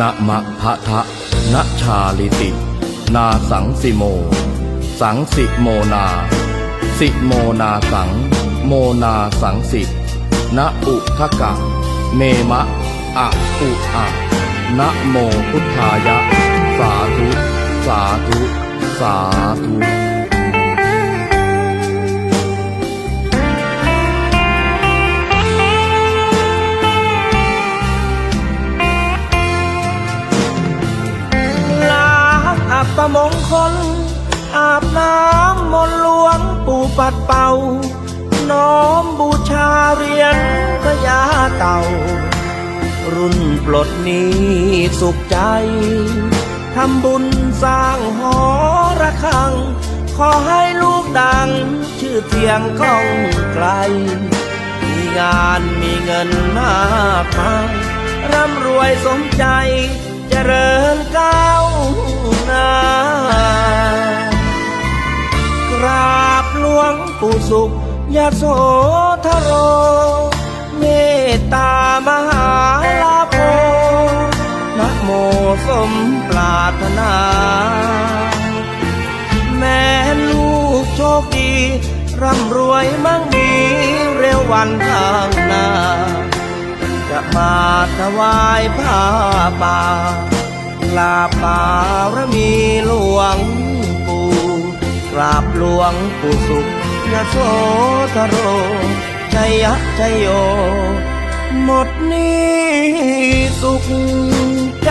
นะมะพะทะนะชาลิติ นาสังสิโม สังสิโมนา สิโมนาสัง โมนาสังสินะอุทกะเมมะอะอุอะนะโมพุทธายะ สาธุ สาธุ สาธุ มงคล อาบน้ำมนต์หลวงปู่ปัดเป่า น้อมบูชาเรียญพระยาเต่า รุ่นปลดนี้สุขใจ ทำบุญสร้างหอระฆัง ขอให้ลูกดัง ชื่อเสียงก้องไกล มีงานมีเงินมากมายร่ำรวยสมใจเจริญก้า ราบหลวงปู่สุขยาโสธโร เมตตามหาลาโภนะโมสมปรารถนา แม่ลูกโชคดี ร่ำรวยมั่งมีเร็ววันข้างหน้า จะมาถวายผ้าป่ากราบป่ารมีหลวง ราบหลวงปู่สุขยโสธโรชัยยะชัยโย หมดนี้สุขใจ